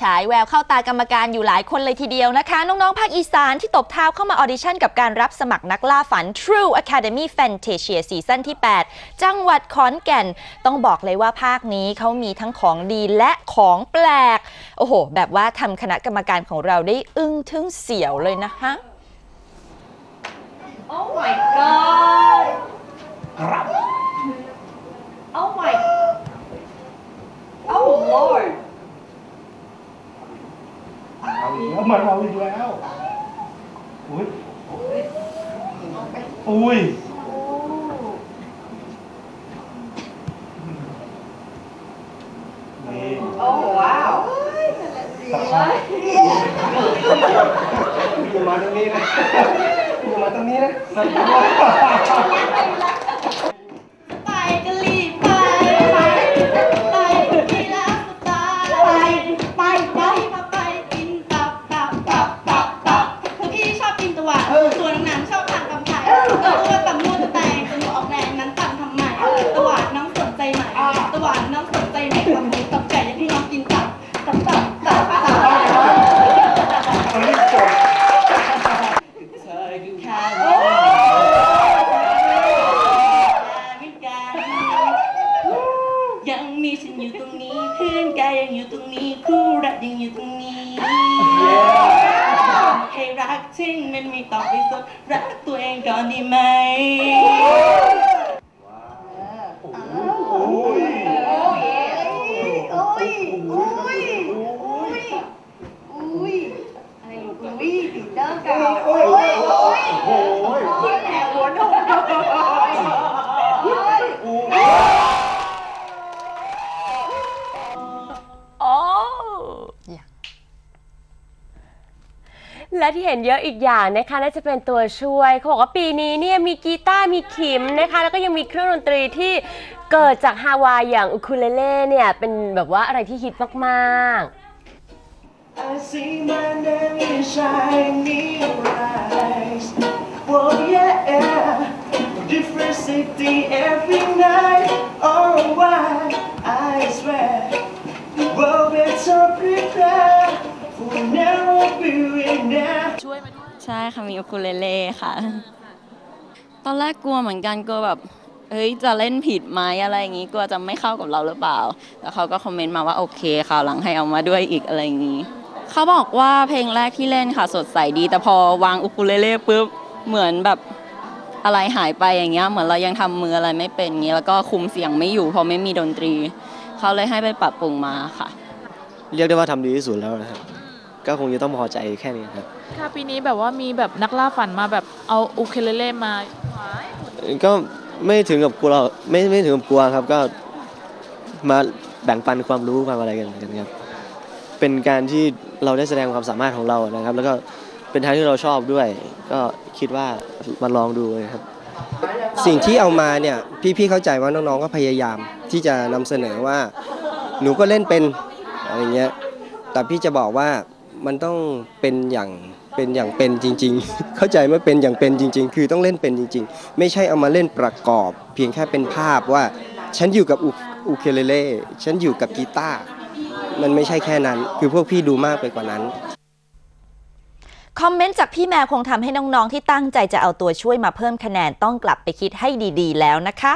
ฉายแววเข้าตากรรมการอยู่หลายคนเลยทีเดียวนะคะ น้อง ๆ ภาคอีสานที่ตบเท้าเข้ามาออดิชั่นกับการรับสมัครนักล่าฝัน True Academy Fantasia ซีซั่นที่ 8 จังหวัดขอนแก่น ต้องบอกเลยว่าภาคนี้เขามีทั้งของดีและของแปลก โอ้โห แบบว่าทำคณะกรรมการของเราได้อึ้งทึ่งเสียวเลยนะคะ Oh my god! ครับ Oh my. Oh lord! เอาอีกแล้วมันเอาอีกแล้ว อุ้ย อุ้ยนี่ Oh wow! สักพักอย่ามาตรงนี้นะอย่ามาตรงนี้นะ ยยังอยู่ตรงนี้คู่รักยังอยู่ตรงนี้ ให้รักทิ้งมันมีต่อไปสุดรักตัวเองก่อนดีไหม และที่เห็นเยอะอีกอย่างนะคะน่าจะเป็นตัวช่วยเขาบอกว่าปีนี้เนี่ยมีกีตาร์มีขิมนะคะ แล้วก็ยังมีเครื่องดนตรีที่เกิดจากฮาวายอย่างอุคูเลเล่เนี่ยเป็นแบบว่าอะไรที่ฮิตมากๆ I see my name in shining eyes. Whoa, yeah. Different city every night. Oh, why? I swear. Now. ใช่ค่ะมีอูคูเลเล่ค่ะ ตอนแรกกลัวเหมือนกันกลัวแบบเฮ้ยจะเล่นผิดไหมอะไรอย่างงี้กลัวจะไม่เข้ากับเราหรือเปล่าแล้วเขาก็คอมเมนต์มาว่าโอเคค่ะหลังให้เอามาด้วยอีกอะไรอย่างงี้เขาบอกว่าเพลงแรกที่เล่นค่ะสดใสดี แต่พอวางอูคูเลเล่ปุ๊บเหมือนแบบอะไรหายไปอย่างเงี้ยเหมือนเรายังทำมืออะไรไม่เป็นอย่างงี้แล้วก็คุมเสียงไม่อยู่เพราะไม่มีดนตรี เขาเลยให้ไปปรับปรุงมาค่ะ เรียกได้ว่าทำดีที่สุดแล้วนะครับ ก็คงจะต้องพอใจแค่นี้ครับค่ะปีนี้แบบว่ามีแบบนักล่าฝันมาแบบเอาอูเคเลเล่มาก็ไม่ถึงกับกลัวไม่ไม่ถึงกับกลัวครับก็มาแบ่งปันความรู้ความอะไรกันกันครับเป็นการที่เราได้แสดงความสามารถของเรานะครับ แล้วก็เป็นทางที่เราชอบด้วย ก็คิดว่ามาลองดูเลยครับ สิ่งที่เอามาเนี่ยพี่ๆเข้าใจว่าน้องๆก็พยายามที่จะนำเสนอว่า หนูก็เล่นเป็นอะไรเงี้ยแต่พี่จะบอกว่า มันต้องเป็นอย่างเป็นอย่างเป็นจริง ๆ เข้าใจไหมเป็นอย่างเป็นจริง ๆ คือต้องเล่นเป็นจริง ๆ ไม่ใช่เอามาเล่นประกอบ เพียงแค่เป็นภาพว่า ฉันอยู่กับอูอูเคเลเล่ฉันอยู่กับกีตาร์มันไม่ใช่แค่นั้น คือพวกพี่ดูมากไปกว่านั้นคอมเมนต์จากพี่แมวคงทำให้น้อง ๆ ที่ตั้งใจจะเอาตัวช่วยมาเพิ่มคะแนนต้องกลับไปคิดให้ดี ๆ แล้วนะคะ